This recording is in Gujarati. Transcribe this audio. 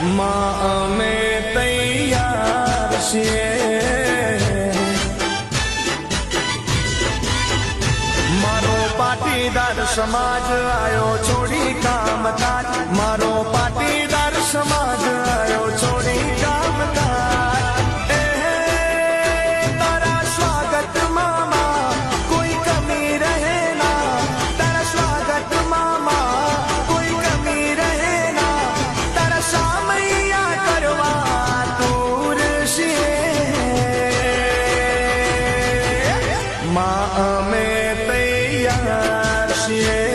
માં અમે તૈયાર છીએ મારો પાટીદાર સમાજ આવ્યો છોડી કામ કાજ મારો Shi'e